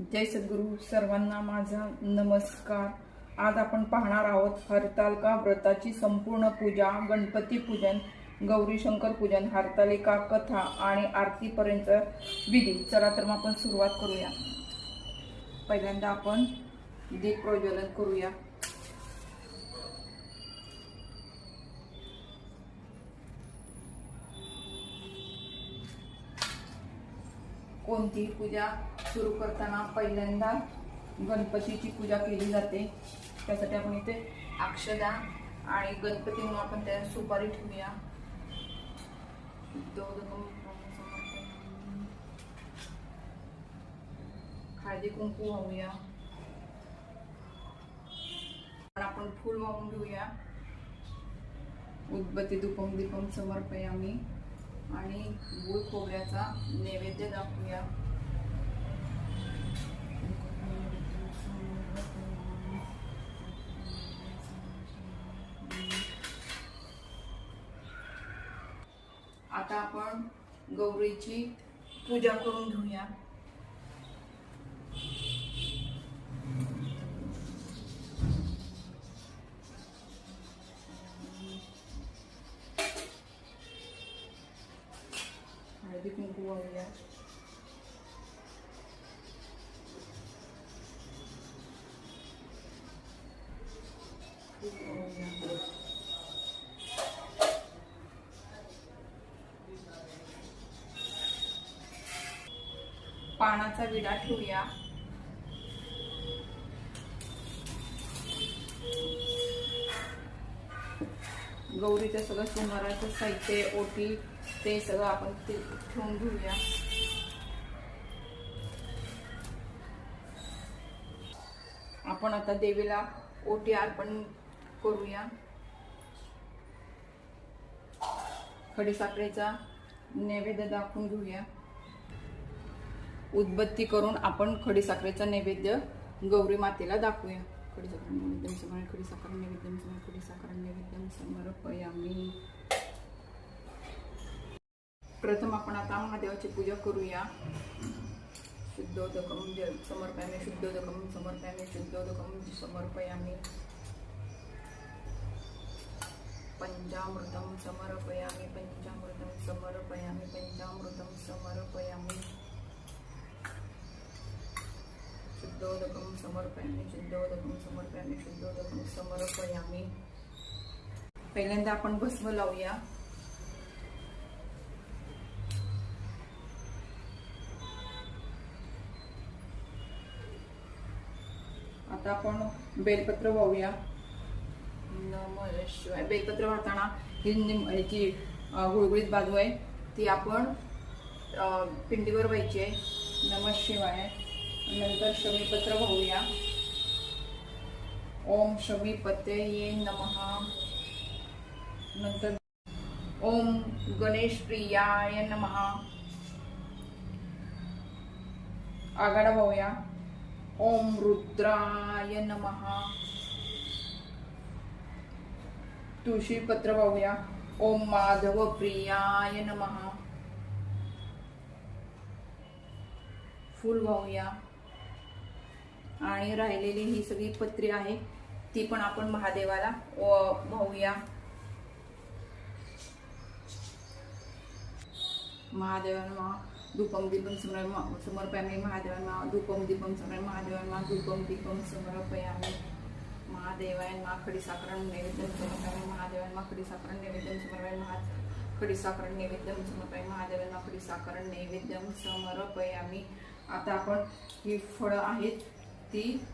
जय सद्गुरू सर्वांना माझा नमस्कार. आज आपण पाहणार आहोत हरतालिका व्रताची संपूर्ण पूजा गणपती पूजन गौरी शंकर पूजन हरतालिका कथा आणि आरतीपर्यंत विधी. चला तर मग आपण सुरुवात करूया. पहिल्यांदा आपण दीप प्रज्वलन करूया. कोणतीही पूजा सुरू करताना पहिल्यांदा गणपतीची पूजा केली जाते. त्यासाठी आपण इथे अक्षदा आणि गणपती म्हणून आपण त्या सुपारी ठेवूया. दोन हळदी कुंकू वाहूया. आपण फूल वाहून घेऊया. उदबत्ती दुपम दीपम समर्पयामी. आणि गुळ खोबऱ्याचा नैवेद्य दाखवूया. गौरीची पूजा करून घेऊया. पानाचा विडा ठेवूया. गौरीचं सगळं सुमाराचं साहित्य ओटी ते सगळं आपण ते ठेवून घेऊया. आपण आता देवीला ओटी अर्पण करूया. खडीसाखरेचा नैवेद्य दाखवून घेऊया. उदबत्ती करून आपण खडीसाखरेचा नैवेद्य गौरी मातेला दाखवूया. खडीसाखर नैवेद्यम समोर खडीसाखर नैवेद्यम समोर खडीसाखर नैवेद्यम समर्पयामी. प्रथम आपण आता महादेवाची पूजा करूया. शुद्धोदकम ज- म्हणजे समर्पयामी शुद्धोदकम म्हणजे समर्पयामी शुद्धोदकम म्हणजे समर्पयामी. पंचामृतं समर्पयामि पंचामृतम समर्पयामि पंचामृतं समर्पयामी. शुद्धोदकं समर्पयामि शुद्धोदकं समर्पयामि शुद्धोदकं समर्पयामि. पहिल्यांदा आपण भस्म लावूया. आता आपण बेलपत्र वाहूया. नम शिवाय बेलपत्र वाहताना ही निम- ह्याची गुळगुळीत बाजू आहे. ती आपण पिंडीवर व्हायची आहे. नम शिवाय. नंतर शमीपत्र वाहूया ओम शमीपते ये नमः. नंतर ओम गणेश प्रियाय नमहा आघाडा वाहूया ओम रुद्राय नमः. तुळशी पत्र वाहूया ओम माधव प्रियाय नमहा फुल वाहूया आणि राहिलेली ही सगळी पत्री आहे ती पण आपण महादेवाला व- वाहूया. महादेवांना धूपम दीपम समर समर्पयामी महादेवांना धूपम दीपम समर महादेवांना धूपम दीपम समर्पयामी. महादेवांना खडी साखरण नैवेद्यम समर्पयामी. महादेवांना खडी साखरण नैवेद्यम समर्पयामी. महा खडी साखरण नैवेद्यम समर्पयामी. महादेवांना खडी साखरण नैवेद्यम समर्पयामी. आता आपण ही फळं आहेत ती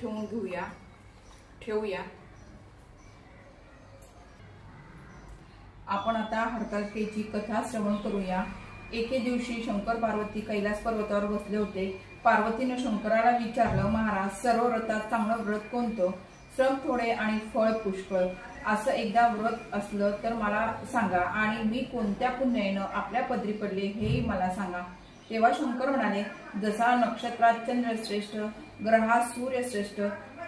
ठेवून घेऊया. ठेवूया. आपण आता हरतालिकेची कथा श्रवण करूया. एके दिवशी शंकर पार्वती कैलास पर्वतावर बसले होते. पार्वतीनं शंकराला विचारलं महाराज सर्व व्रतात चांगलं व्रत कोणतं? श्रम थोडे आणि फळ पुष्कळ. असं एकदा व्रत असलं तर मला सांगा आणि मी कोणत्या पुण्यानं आपल्या पदरी पडले हेही मला सांगा. तेव्हा शंकर म्हणाले जसा नक्षत्रात चंद्र श्रेष्ठ ग्रहात सूर्य श्रेष्ठ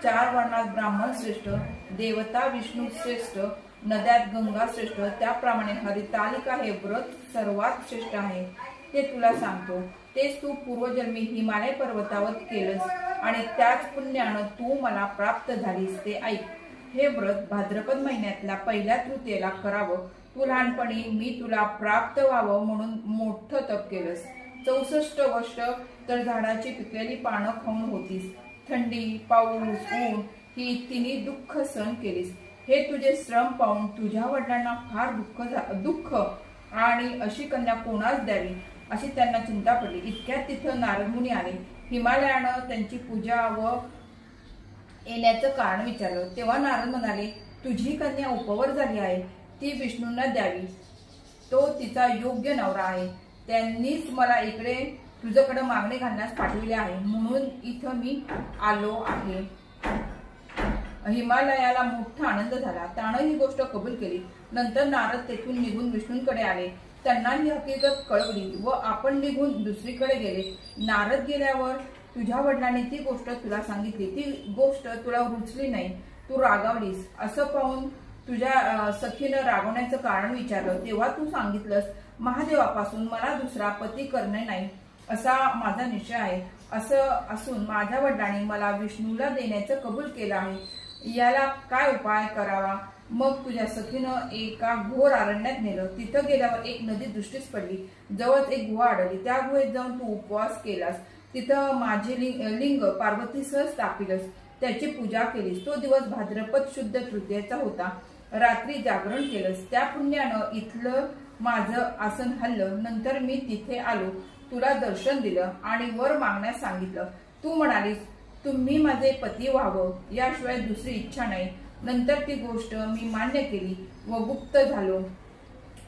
चार वर्णात ब्राह्मण श्रेष्ठ देवता विष्णू श्रेष्ठ नद्यात गंगा श्रेष्ठ त्याप्रमाणे हरितालिका हे व्रत सर्वात श्रेष्ठ आहे. ते तुला सांगतो. तेच तू पूर्वजन्मी हिमालय पर्वतावर केलंस आणि त्याच पुण्यानं तू मला प्राप्त झालीस ते ऐक. हे व्रत भाद्रपद महिन्यातल्या पहिल्या तृतीयेला करावं. तू लहानपणी मी तुला प्राप्त व्हावं म्हणून मोठं तप केलंस. चौसष्ट वर्ष तर झाडाची पिकलेली पानं खाऊन होतीस. थंडी पाऊस ऊन ही तिन्ही दुःख सहन केलीस. हे तुझे श्रम पाहून तुझ्या वडिलांना फार दुःख झा- दुःख आणि अशी कन्या कोणास द्यावी अशी त्यांना चिंता पडली. इतक्यात तिथं नारदमुनी आले. हिमालयानं त्यांची पूजा व येण्याचं कारण विचारलं. तेव्हा नारद म्हणाले तुझी कन्या उपवर झाली आहे. ती विष्णूंना द्यावी. तो तिचा योग्य नवरा आहे. त्यांनीच मला इकडे तुझ्याकडे मागणी घालण्यास पाठविले आहे. म्हणून इथं मी आलो आहे. हिमालयाला मोठा आनंद झाला. त्यानं ही गोष्ट कबूल केली. नंतर नारद तेथून निघून विष्णूंकडे आले. त्यांना ही हकीकत कळवली व आपण निघून दुसरीकडे गेले. नारद गेल्यावर तुझ्या वडिलांनी ती गोष्ट तुला सांगितली. ती गोष्ट तुला रुचली नाही. तू रागावलीस. असं पाहून तुझ्या सखीनं रागवण्याचं कारण विचारलं. तेव्हा तू सांगितलंस महादेवापासून मला दुसरा पती करणे नाही असा माझा निश्चय आहे. असं असून माझ्या वडिलांनी मला विष्णूला देण्याचं कबूल केलं आहे. याला काय उपाय करावा? मग तुझ्या सखीनं एका घोर अरण्यात नेलं. तिथं गेल्यावर एक नदी दृष्टीस पडली. जवळच एक गुहा आढळली. त्या गुहेत जाऊन तू उपवास केलास. तिथं माझे लिंग लिंग पार्वतीसह स्थापिलस. त्याची पूजा केलीस. तो दिवस भाद्रपद शुद्ध तृतीयेचा होता. रात्री जागरण केलंस. त्या पुण्यानं इथलं माझं आसन हल्लं नंतर मी तिथे आलो. तुला दर्शन दिलं आणि वर मागण्यास सांगितलं. तू म्हणालीस तुम्ही माझे पती व्हावं याशिवाय दुसरी इच्छा नाही. नंतर ती गोष्ट मी मान्य केली व गुप्त झालो.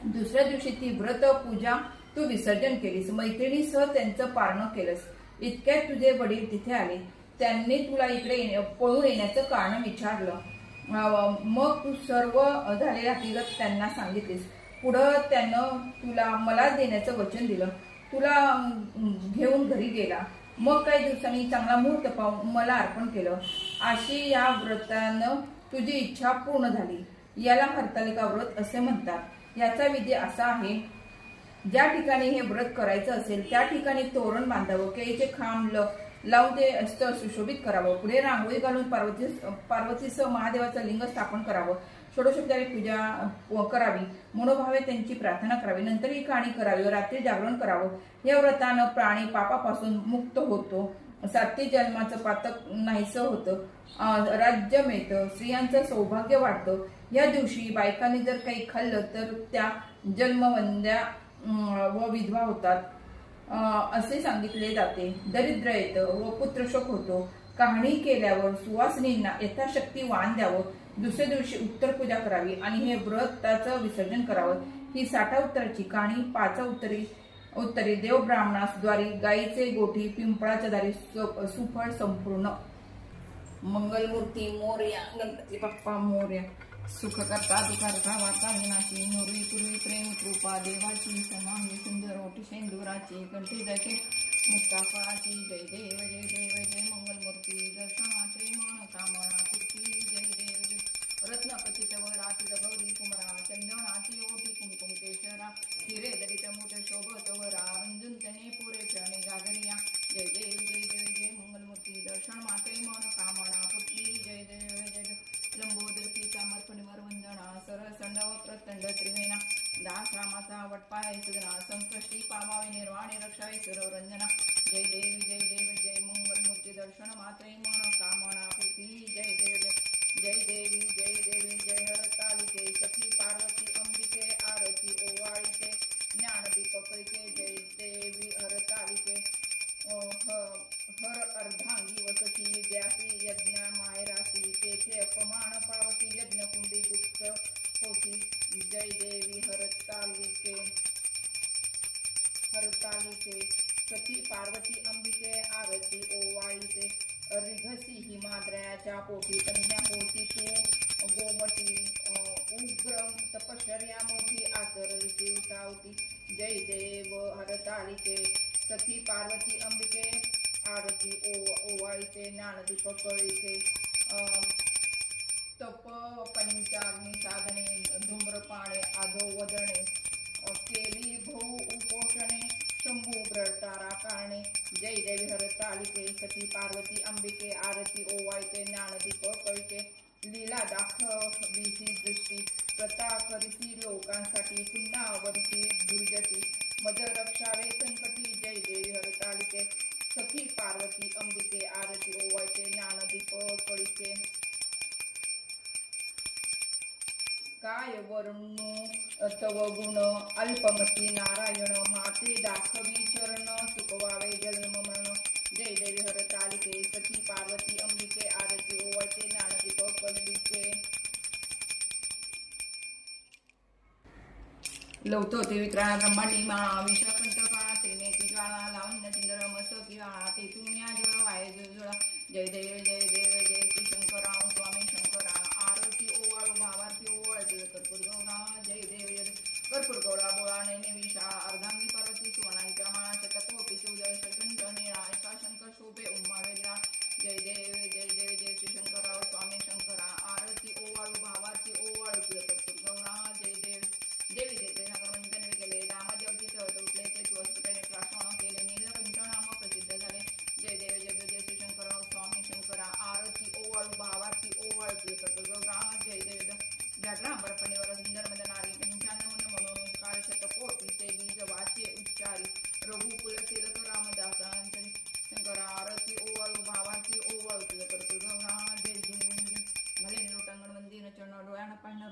दुसऱ्या दिवशी ती व्रत पूजा तू विसर्जन केलीस. मैत्रिणीसह त्यांचं पारणं केलंस. इतक्यात तुझे वडील तिथे आले. त्यांनी तुला इकडे येण्या- पळून येण्याचं कारण विचारलं. मग तू सर्व झालेल्या हकीकत त्यांना सांगितलीस. पुढं त्यानं तुला मला देण्याचं वचन दिलं. तुला घेऊन घरी गेला. मग काही दिवसांनी चांगला मुहूर्त पाहून मला अर्पण केलं. अशी या व्रतानं तुझी इच्छा पूर्ण झाली. याला हरतालिका व्रत असे म्हणतात. याचा विधी असा आहे ज्या ठिकाणी हे व्रत करायचं असेल त्या ठिकाणी तोरण बांधावं केळीचे खांब लावून ते स्थळ सुशोभित करावं. पुढे रांगोळी घालून पार्वती पार्वतीसह महादेवाचं लिंग स्थापन करावं. षोडशोपचारी पूजा करावी. मनोभावे त्यांची प्रार्थना करावी. नंतर ही कहाणी करावी रात्री जागरण करावं. या व्रतानं प्राणी पापापासून मुक्त होतो. सात्विक जन्माचं पातक नाहीसं होतं. राज्य मिळतं. स्त्रियांचं सौभाग्य वाढतं. या दिवशी बायकांनी जर काही खाल्लं तर त्या जन्मवंद्या व विधवा होतात. असे सांगितले जाते. दरिद्र येतं व पुत्रशोक होतो. कहाणी केल्यावर सुवासिनींना यथाशक्ती वाण द्यावं. दुसऱ्या दिवशी उत्तर पूजा करावी आणि हे व्रताचं विसर्जन करावं. ही साठा उत्तराची कहाणी पाचा उत्तरी उत्तरी देव ब्राह्मणास द्वारी गायीचे गोठी पिंपळाच्या दारी सुफळ संपूर्ण. मंगलमूर्ती मोर्या गणपती बाप्पा मोर्या. सुखकर्ता दुखर्ता वार्ता विनाची नुरी पूर्वी प्रेम कृपा देवाची समामी सुंदर ओटी शेंदुराची कंठी जके मुक्ता फळाची. जय देव जय देव जय मंगलमूर्ती. दर्शना प्रेम कामना पूर्ती. जय देव जय रत्नपचित वराची गौरी कुमरा चंदनाची ओटी कुमकुम केशरा. हिरे दलित मोठ शोभत वरा रंजून तने हिमाद्रयाच्या पोटी कन्या होती तू गोमटी अ, उग्र तपश्चर्या मोठी आचरली उठावती जय देव हरतालिके सखी पार्वती अंबिके आरती ओ ओवाळीचे ज्ञानदीप कळीचे अ, तप पंचाग्नी साधने धूम्रपाणे आधो वदणे अ, केली कारणे जय देवी हर चालिके सती पार्वती अंबिके आरती ओवाळके ज्ञानदीप कळके. लीला दाखविसी दृष्टी प्रता करिती लोकांसाठी पुन्हा वरती दुर्जती. मज रक्षावे संकटी जय देवी हर चालिके. सखी पार्वती अंबिके आरती ओवाळके ज्ञानदीप कळके. काय वर्णू तव गुण अल्पमती नारायण माते दाखवी चरण. पिकवावे जन्म मरण। जय देवी हर तालिके सखी पार्वती अंबिके आरती ओवाचे ज्ञानदीप कल्लिके लवतो ते विक्राळ ब्रह्मांडी माळा विषाकंठ तेने ती ज्वाळा लावण्य सुंदर मस्त आळा ते तुम्ही जळ वाय जुळा जय देव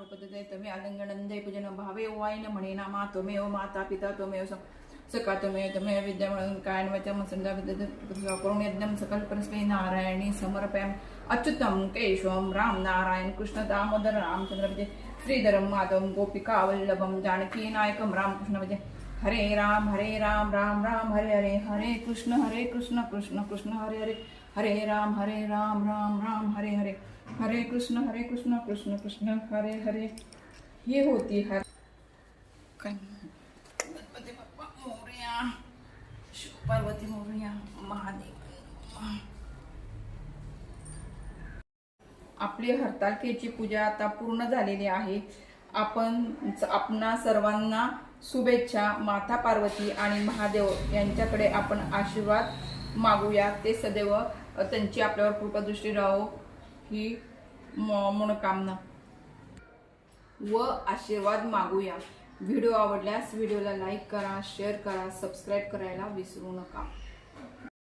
डोळ्यानं पाहणं रोपत जय पूजन भावे वाईन म्हणे नामा त्वमेव माता पिता त्वमेव सं- सखा त्वमेव त्वमेव विद्या म्हणून वचम संगा विद्या करून यज्ञम सकल परस्मै नारायणी समर्पयाम। अच्युतम केशवम राम नारायण कृष्ण दामोदर रामचंद्र विजय। श्रीधरम माधवम गोपिका वल्लभम जानकी नायकम रामकृष्ण विजय। हरे राम हरे राम राम राम हरे हरे हरे कृष्ण हरे कृष्ण कृष्ण कृष्ण हरे हरे हरे राम हरे राम राम राम हरे हरे हरे कृष्ण हरे कृष्ण कृष्ण कृष्ण हरे हरे। ही होती हर गणपती बाप्पा शिव पार्वती मोरया महादेव आपली हरतालिकेची पूजा आता पूर्ण झालेली आहे. आपण आपणा सर्वांना शुभेच्छा माता पार्वती आणि महादेव यांच्याकडे आपण आशीर्वाद मागूया. ते सदैव त्यांची आपल्यावर कृपादृष्टी राहो ही मनोकामना. व आशीर्वाद मागूया. व्हिडिओ आवडल्यास व्हिडिओला लाईक करा शेअर करा सबस्क्राईब करायला विसरू नका.